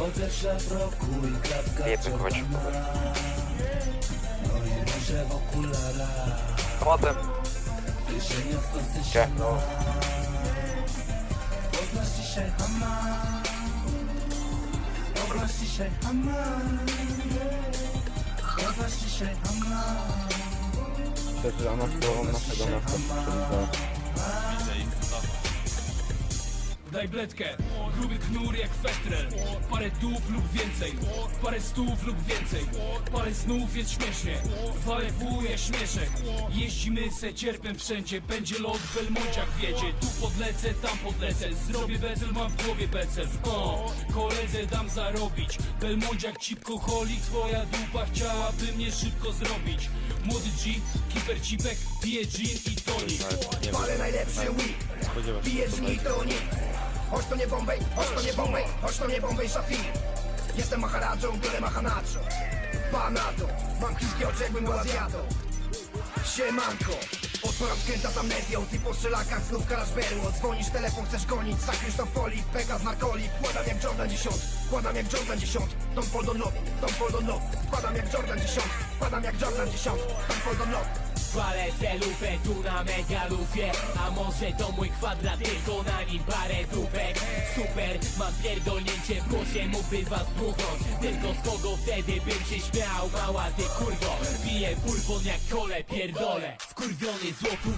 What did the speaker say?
Chodzę w szlafroku i klatka Nie. No i noszę w okularach Potem. Dosyć Gdzie? no. Poznasz dzisiaj Hama Poznasz dzisiaj Hama Poznasz dzisiaj Hama Przeżywana słową naszego miasta Pszczyna. Daj bledkę, gruby knur jak fetrel. Parę dup lub więcej, parę stów lub więcej. Parę snów jest śmiesznie, walę wuje śmieszek. Jeździmy se cierpem wszędzie, będzie lot w Belmonciach wiecie. Tu podlecę, tam podlecę, zrobię bezel, mam w głowie becel O, koledze dam zarobić. Belmonciak, cipko, holik, twoja dupa chciałaby mnie szybko zrobić. Młody G, kiper cipek, pije gin i tonik. Ale najlepszy weed. Pijesz mi to nie Chodź to nie Bombay, chodź to nie Bombay Chodź to nie Bombay Shafi Jestem Maharadżą, byle Mahanacho Panato, mam chińskie oczy jakbym był Azjatą. Siemanko Otworam skręta z amnezją Ty po strzelakach znów karasz berło. Dzwonisz, telefon chcesz gonić Zakrysz to w folii, Pegas narkolik Kładam jak Jordan 10 Kładam jak Jordan 10 Don't fall don't look, don't fall don't look Kładam jak Jordan 10 Kładam jak Jordan 10 Don't fall don't look Palę selufę tu na megalufie A może to mój kwadrat, tylko na nim parę dupek. Super, mam pierdolnięcie w głosie, mógłby was dmuchnąć. Tylko z kogo wtedy bym się śmiał, mała ty kurwo. Piję bourbon jak kole, pierdolę. Wkurwiony złotu